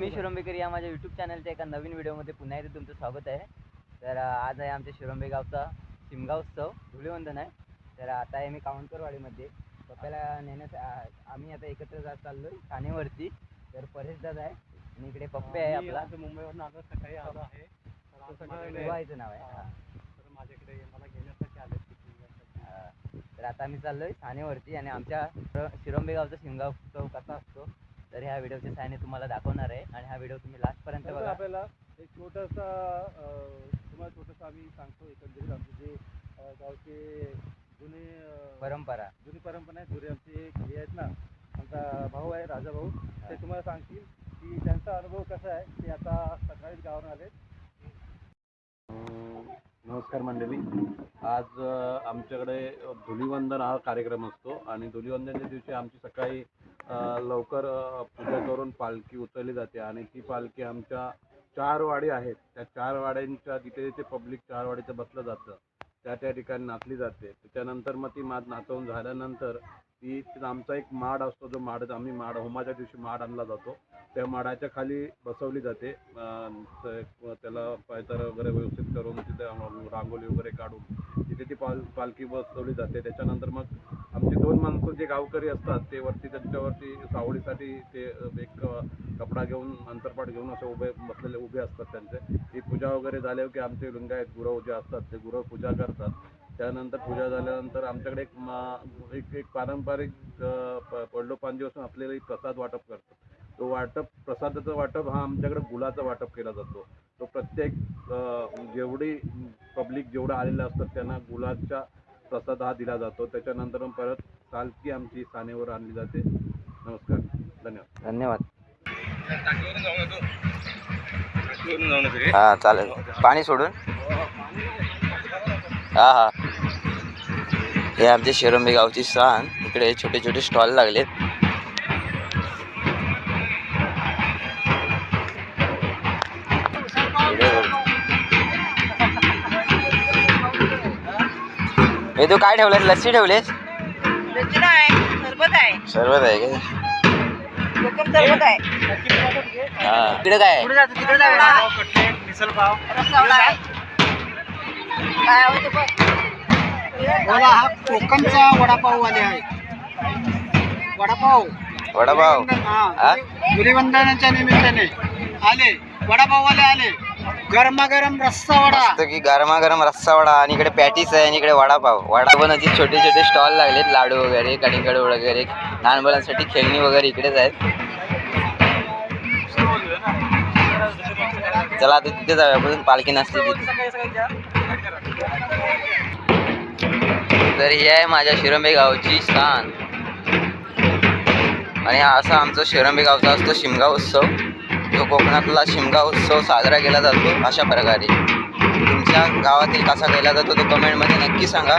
मी शिरोंबेकर या माझ्या युट्यूब चॅनलच्या एका नवीन व्हिडिओमध्ये पुन्हा एकदा तुमचं स्वागत आहे. तर आज आहे आमच्या शिरोंबे गावचा शिमगा उत्सव धुळीवंदन आहे. तर आता आहे मी कावणकरवाडीमध्ये पप्प्याला नेण्यास आम्ही आता एकत्र जात चाललोय ठाणेवरती. तर परेश दादा आहे आणि इकडे पप्पे आहे आपला. मुंबईवरून आलो सकाळी आलो आहे. नाव आहे. हा. तर माझ्याकडे मला घेण्यासाठी आले तर आता आम्ही चाललोय ठाणेवरती आणि आमच्या शिरो- शिरोंबे गावचा शिमगा उत्सव कसा असतो? तर ह्या व्हिडिओच्या सहाय्याने तुम्हाला दाखवणार आहे. आणि हा व्हिडिओ तुम्ही लास्टपर्यंत बघा. आपल्याला एक छोटासा अं, तुम्हाला छोटंसं आम्ही सांगतो एकंदरीत आमचे जे गावचे जुने परंपरा. जुनी परंपरा आहे जुने आमचे एक हे आहेत ना आमचा भाऊ आहे राजा भाऊ. ते तुम्हाला सांगतील की त्यांचा अनुभव कसा आहे ते आता सकाळीच गावावर आले नमस्कार मंडळी. आज आमच्याकडे धुलीवंदन हा कार्यक्रम असतो. आणि धुलीवंदनच्या दिवशी आमची सकाळी लवकर पूजा करून पालखी उचलली जाते आणि ती पालखी आमच्या चार वाडी आहेत. त्या चार वाड्यांच्या जिथे जिथे पब्लिक चार वाडीचं बसलं जातं त्या त्या ठिकाणी नाचली जाते. त्याच्यानंतर मग ती मात नाचवून झाल्यानंतर ती आमचा एक माड असतो जो माड आम्ही माड होमाच्या दिवशी माड आणला जातो. त्या माडाच्या खाली बसवली जाते. त्याला पायतर वगैरे व्यवस्थित करून तिथे रांगोळी वगैरे काढून तिथे ती पाल पालखी बसवली जाते. त्याच्यानंतर मग आमचे दोन माणसं जे गावकरी असतात ते वरती त्यांच्यावरती सावळीसाठी ते एक कपडा घेऊन अंतरपाट घेऊन असे उभे बसलेले उभे असतात त्यांचे. ती पूजा वगैरे झाल्यावर की आमचे लिंगायत आहेत गुरव जे असतात ते गुरव पूजा करतात. त्यानंतर पूजा झाल्यानंतर आमच्याकडे एक मा- एक एक पारंपरिक अं, प- पडलोपांजीपासून आपल्याला एक प्रसाद वाटप करतात तो वाटप प्रसादाचं वाटप हा आमच्याकडे गुलाचं वाटप केला जातो. तो प्रत्येक अं, जेवढी पब्लिक जेवढं आलेलं असतात त्यांना गुलाबचा प्रसाद हा दिला जातो. त्याच्यानंतर मग परत पालखी आमची सानेवर आणली जाते. नमस्कार. धन्यवाद. धन्यवाद. हा चालेल. पाणी सोडून? हा हा. हे आमचे शिरोंबे गावची सण इकडे छोटे छोटे स्टॉल लागलेत. हे तू काय ठेवलेस? लस्सी ठेवलेस? रचना आहे सरबत आहे? सर्वच आहे का हा काय मिसल पाव काय मला हा कोकणचा वडापाववाले आहे. वडापाव. वडापाव. हा. हा? धुलीवंदनाच्या निमित्ताने आले. वडापाववाले आले. गरमागरम रस्सा वडा. की गरमागरम रस्सा वडा. आणि इकडे पॅटीस आहे आणि इकडे वडापाव. वडा पण असे छोटे छोटे स्टॉल लागलेत लाडू वगैरे कणिंगड वगैरे लहान मुलांसाठी खेळणी वगैरे इकडेच आहेत. चला आता तिथे जाऊया. आपण पालखी नसते तिथे तर ही आहे माझ्या शिरंबे गावची स्थान. आणि हा असा आमचा शिरंबे गावचा असतो शिमगा उत्सव. जो कोकणातला शिमगा उत्सव साजरा केला जातो अशा प्रकारे. तुमच्या गावातील कसा केला जातो तो कमेंटमध्ये नक्की सांगा.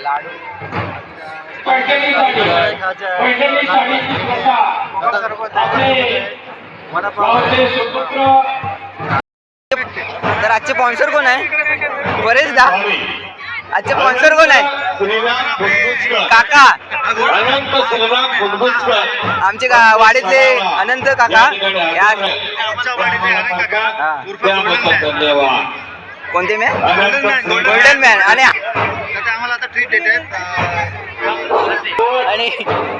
लाडू. तर आजचे स्पॉन्सर कोण आहे? बरेच दा आजचे स्पॉन्सर कोण आहे? काका. आमचे गा- वाडीतले अनंत काका. या. धन्यवाद कोणते मॅन गोल्डन मॅन आणि आम्हाला आता ट्रीट देत आणि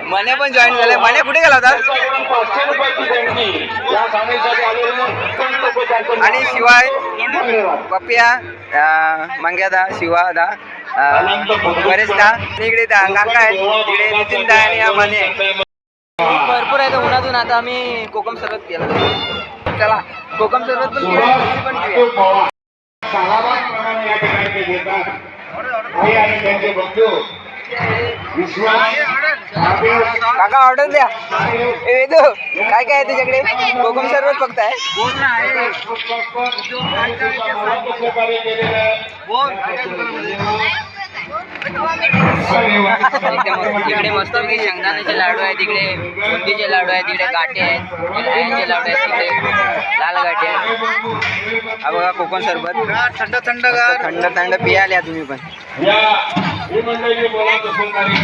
मने पण जॉईन झाले. मने कुठे गेला होता? आणि शिवाय पप्पिया मंग्यादा शिवादा दा इकडे दा- काका आहेत. तिकडे नितीन दा आणि मने. भरपूर आहे तर उन्हातून. आता आम्ही कोकम सरबत केलं चला कोकम सरबत पण पण. प्रमाणे या ठिकाणी ते घेतात. आणि त्यांचे बंधू काका ऑर्डर द्या. वेदू काय काय आहे तुझ्याकडे? कोकम सरबत फक्त आहे. सहकार्य केलेलं आहे. तिकडे मस्त शेंगदाण्याचे लाडू आहेत तिकडे बुंदीचे लाडू आहेत तिकडे गाठी आहेत लाडू आहेत तिकडे लाल गाठी आहेत. हा बघा कोकम सरबत. थंड थंड थंड थंड पियाल्या तुम्ही पण.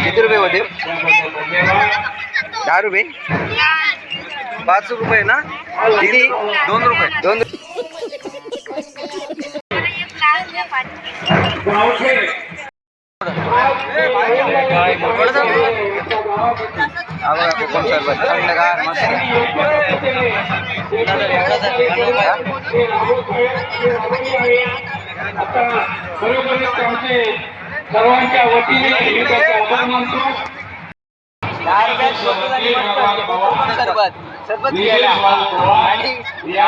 किती रुपये होते? दहा रुपये? पाच रुपये ना? किती? दोन रुपये. दोन गावचे हा मस्त सर्वांच्या वतीने सरबत सरबत आणि ज्या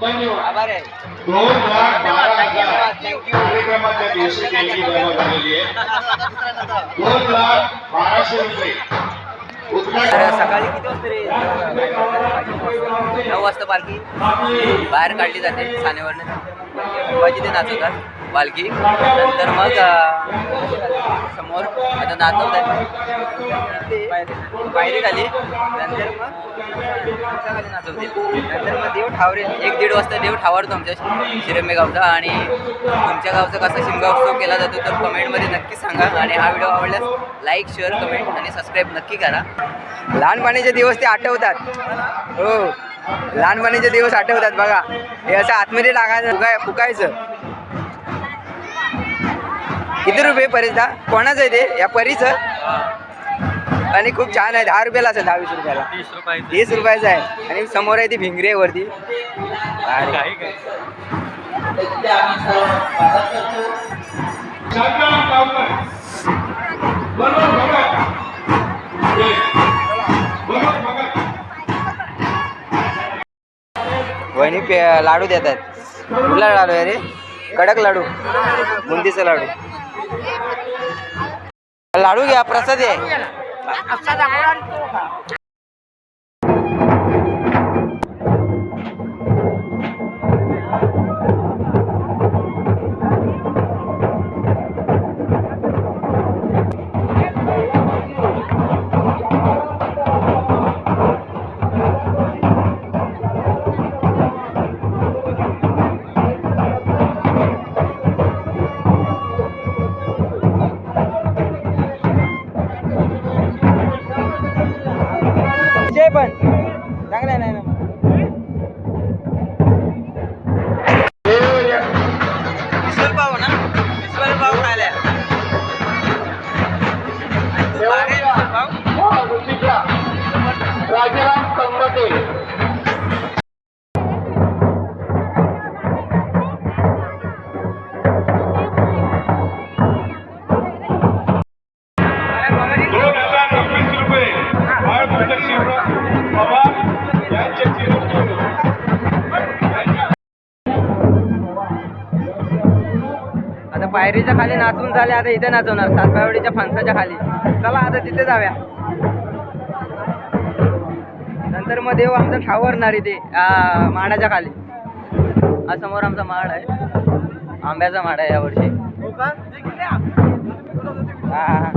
धन्यवाद. आभार आहे. तर सकाळी किती वाजता रे? नऊ वाजता पालखी. बाहेर काढली जाते ठाण्यावरनं शिवाजी ते नाचवतात. पालखी नंतर मग समोर आता नाचवत आहे पायरी खाली. नंतर मग नाचवते नंतर मग देव ठावरेल. एक दीड वाजता देव ठावरतो आमच्या शिरंबे गावचा. आणि तुमच्या गावचा कसा शिमगा उत्सव केला जातो तर कमेंटमध्ये नक्की सांगा. आणि हा व्हिडिओ आवडल्यास लाईक शेअर कमेंट आणि सबस्क्राईब नक्की करा. लहानपणीचे दिवस ते आठवतात. हो. लहानपणीचे दिवस आठवतात बघा. हे असं आतमध्ये टाकायचं फुकाय फुकायचं किती रुपये परीचा कोणाचं आहे ते? या परीचं? आणि खूप छान आहे. दहा रुपयाला असेल दहा वीस रुपयाला. तीस रुपयाचं. आहे. आणि समोर आहे ती भिंगरी वरती. वहिनी पे लाडू देत आहेत कुठला लाडू आहे रे? कडक लाडू. बुंदीचा लाडू. लाडू घ्या प्रसाद आहे. पायरीच्या खाली नाचून झाले आता इथे नाचवणार. सातपावडीच्या फणसाच्या खाली. चला आता तिथे जाऊया. नंतर मग देव आमचं ठावरणार इथे माडाच्या खाली. हा समोर आमचा माड आहे. आंब्याचा माड आहे यावर्षी. हा,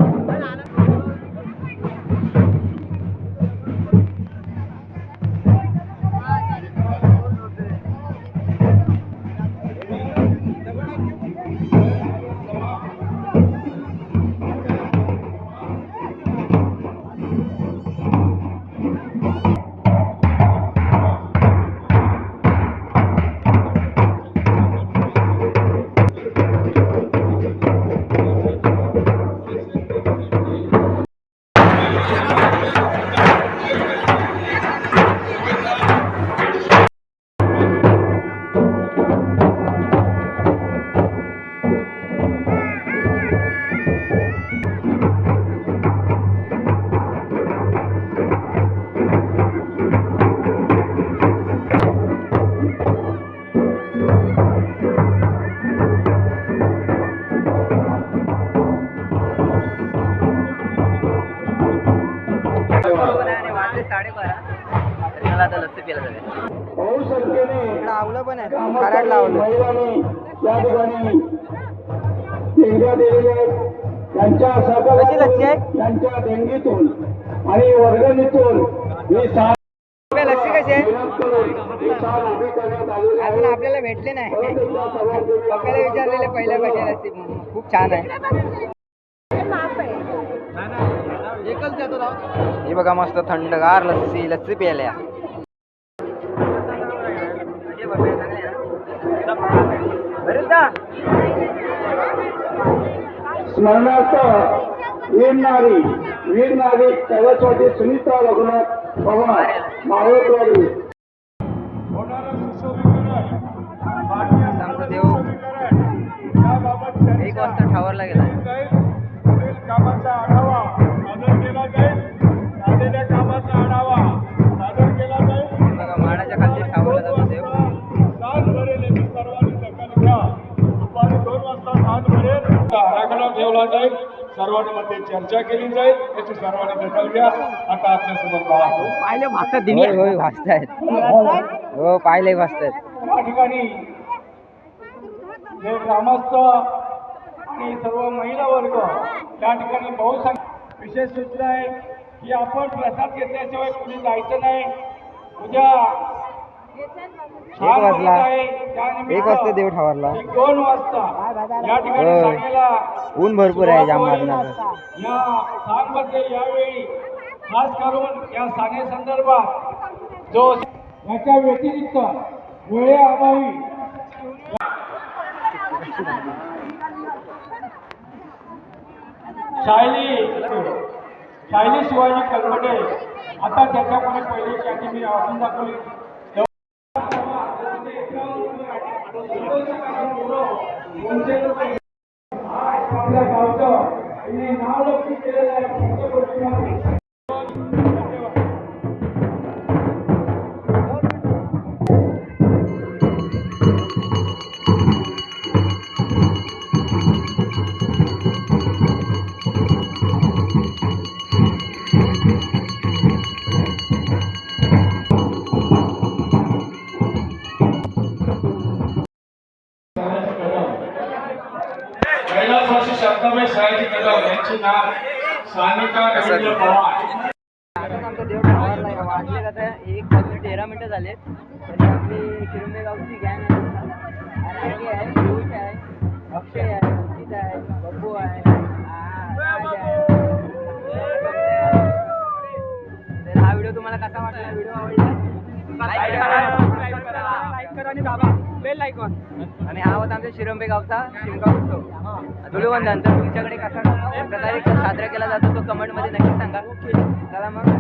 लस्सी आहे त्यांच्या देणगीतून आणि वर्गणीतून ही लस्सी कशी आहे. अजून आपल्याला भेटले नाही. पप्पाला विचारलेले पहिल्या लस्सी खूप छान आहे. हे बघा मस्त थंडगार लस्सी लस्सी प्यायल्या. स्मरणार्थ वीर नारी वीर नारी कैलासवाडी सुनीता रघुनाथ पवार देव. एक वाजता ठावरला गेला. कामाचा आढावा सादर केला जाईल. झालेल्या कामाचा आढावा सादर केला जाईल. बघा माडाच्या खाली ठावरला जातो देव. सात भरेल याची सर्वांनी दखल घ्या. दुपारी दोन वाजता सात भरेल आराखडा ठेवला जाईल. सर्वांमध्ये चर्चा केली जाईल याची सर्वांनी दखल घ्या. आता आपल्यासमोर पाहतो पाहिले भासतात होय होय भासतायत हो पाहिले भासतायत या ठिकाणी जे ग्रामस्थ आणि सर्व महिला वर्ग त्या ठिकाणी बहुसंख्य विशेष सूचना आहे की आपण प्रसाद घेतल्याशिवाय कुणी जायचं नाही. उद्या छान वाजला. एक वाजता देव ठावरला एक दोन वाजता. ऊन भरपूर आहे जाम या स्थानमध्ये यावेळी खास करून या साने संदर्भात जो याच्या व्यतिरिक्त वेळेअभावी शायली शायली शिवाजी कलमटे आता त्याच्यापुढे पहिली त्याची मी वाचून दाखवली. आपल्या गावचं. नाव लक्ष केलेलं आहे. अक्षय आहे अंकित आहे आहे तर हा व्हिडिओ तुम्हाला कसा वाटला व्हिडिओ आवडला करा. आणि हा होता आमच्या शिरंबे गावचा शिमगाव उत्सव तर तुमच्याकडे कसा प्रकारे साजरा केला जातो तो कमेंटमध्ये नक्की सांगा चला मग